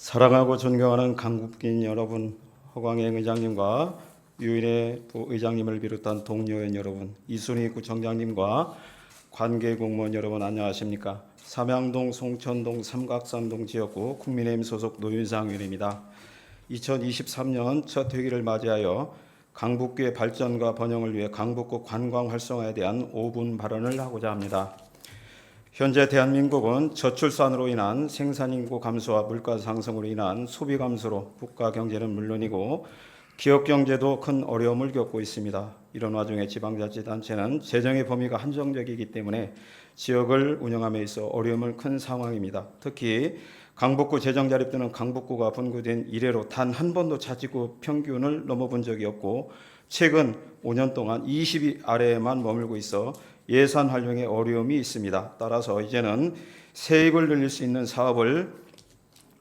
사랑하고 존경하는 강국민 여러분, 허광행 의장님과 유인혜 부의장님을 비롯한 동료원 여러분, 이순희 구청장님과 관계 공무원 여러분 안녕하십니까? 삼양동, 송천동, 삼각산동 지역구 국민의힘 소속 노윤상 의원입니다. 2023년 첫 회기를 맞이하여 강북구의 발전과 번영을 위해 강북구 관광 활성화에 대한 5분 발언을 하고자 합니다. 현재 대한민국은 저출산으로 인한 생산 인구 감소와 물가 상승으로 인한 소비 감소로 국가 경제는 물론이고 기업 경제도 큰 어려움을 겪고 있습니다. 이런 와중에 지방자치단체는 재정의 범위가 한정적이기 때문에 지역을 운영함에 있어 어려움을 큰 상황입니다. 특히 강북구 재정 자립 때는 강북구가 분구된 이래로 단 한 번도 자치구 평균을 넘어본 적이 없고 최근 5년 동안 20위 아래에만 머물고 있어 예산 활용에 어려움이 있습니다. 따라서 이제는 세입을 늘릴 수 있는 사업을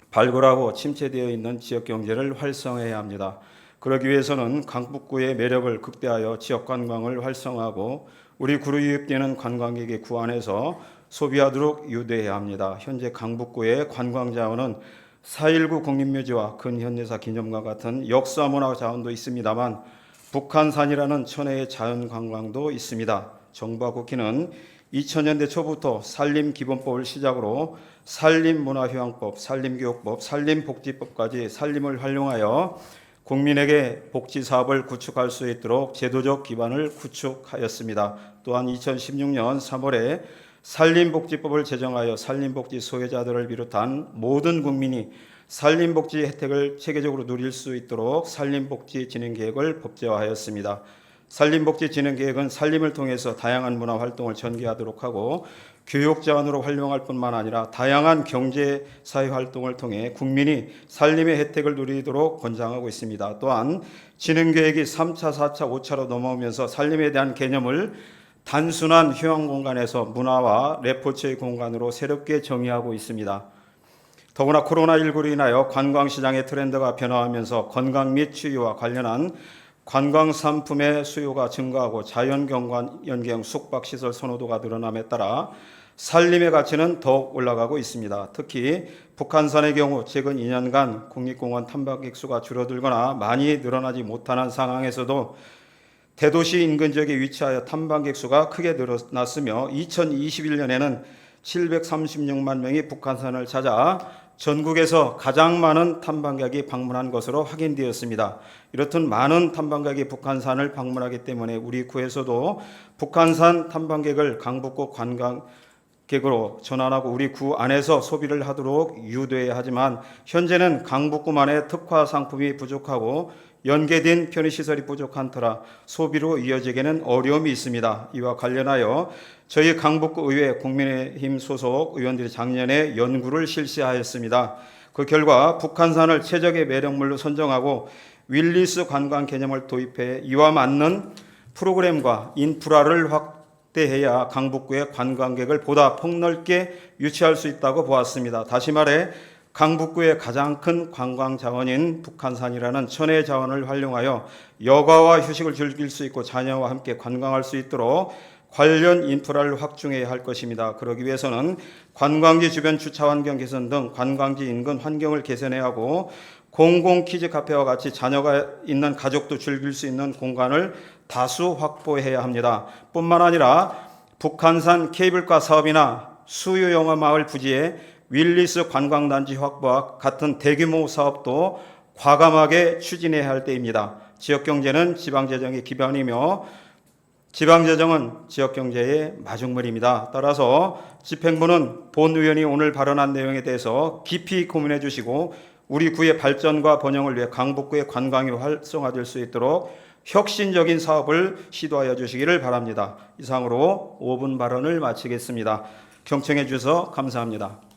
발굴하고 침체되어 있는 지역 경제를 활성화해야 합니다. 그러기 위해서는 강북구의 매력을 극대화하여 지역 관광을 활성화하고 우리 구로 유입되는 관광객의 구 안에서 소비하도록 유도해야 합니다. 현재 강북구의 관광 자원은 4.19 국립묘지와 근현대사 기념관 같은 역사 문화 자원도 있습니다만 북한산이라는 천혜의 자연 관광도 있습니다. 정부와 국회는 2000년대 초부터 산림기본법을 시작으로 산림문화휴양법, 산림교육법, 산림복지법까지 산림을 활용하여 국민에게 복지 사업을 구축할 수 있도록 제도적 기반을 구축하였습니다. 또한 2016년 3월에 산림복지법을 제정하여 산림복지 소외자들을 비롯한 모든 국민이 산림복지 혜택을 체계적으로 누릴 수 있도록 산림복지 진행 계획을 법제화하였습니다. 산림복지 진행 계획은 산림을 통해서 다양한 문화 활동을 전개하도록 하고 교육 자원으로 활용할 뿐만 아니라 다양한 경제 사회 활동을 통해 국민이 산림의 혜택을 누리도록 권장하고 있습니다. 또한 진행 계획이 3차, 4차, 5차로 넘어오면서 산림에 대한 개념을 단순한 휴양 공간에서 문화와 레포츠의 공간으로 새롭게 정의하고 있습니다. 더구나 코로나19로 인하여 관광시장의 트렌드가 변화하면서 건강 및 치유와 관련한 관광 상품의 수요가 증가하고 자연경관 연경 숙박시설 선호도가 늘어남에 따라 산림의 가치는 더욱 올라가고 있습니다. 특히 북한산의 경우 최근 2년간 국립공원 탐방객 수가 줄어들거나 많이 늘어나지 못하는 상황에서도 대도시 인근 지역에 위치하여 탐방객 수가 크게 늘어났으며 2021년에는 736만 명이 북한산을 찾아 전국에서 가장 많은 탐방객이 방문한 것으로 확인되었습니다. 이렇듯 많은 탐방객이 북한산을 방문하기 때문에 우리 구에서도 북한산 탐방객을 강북구 관광 객으로 전환하고 우리 구 안에서 소비를 하도록 유도해야 하지만 현재는 강북구만의 특화 상품이 부족하고 연계된 편의시설이 부족한 터라 소비로 이어지기에는 어려움이 있습니다. 이와 관련하여 저희 강북구 의회 국민의힘 소속 의원들이 작년에 연구를 실시하였습니다. 그 결과 북한산을 최적의 매력물로 선정하고 윌리스 관광 개념을 도입해 이와 맞는 프로그램과 인프라를 확대해야 강북구의 관광객을 보다 폭넓게 유치할 수 있다고 보았습니다. 다시 말해 강북구의 가장 큰 관광 자원인 북한산이라는 천혜 자원을 활용하여 여가와 휴식을 즐길 수 있고 자녀와 함께 관광할 수 있도록 관련 인프라를 확충해야 할 것입니다. 그러기 위해서는 관광지 주변 주차 환경 개선 등 관광지 인근 환경을 개선해야 하고 공공 키즈 카페와 같이 자녀가 있는 가족도 즐길 수 있는 공간을 다수 확보해야 합니다. 뿐만 아니라 북한산 케이블카 사업이나 수유 영화 마을 부지에 윌리스 관광단지 확보와 같은 대규모 사업도 과감하게 추진해야 할 때입니다. 지역 경제는 지방 재정의 기반이며 지방 재정은 지역 경제의 마중물입니다. 따라서 집행부는 본 의원이 오늘 발언한 내용에 대해서 깊이 고민해 주시고 우리 구의 발전과 번영을 위해 강북구의 관광이 활성화될 수 있도록 혁신적인 사업을 시도하여 주시기를 바랍니다. 이상으로 5분 발언을 마치겠습니다. 경청해 주셔서 감사합니다.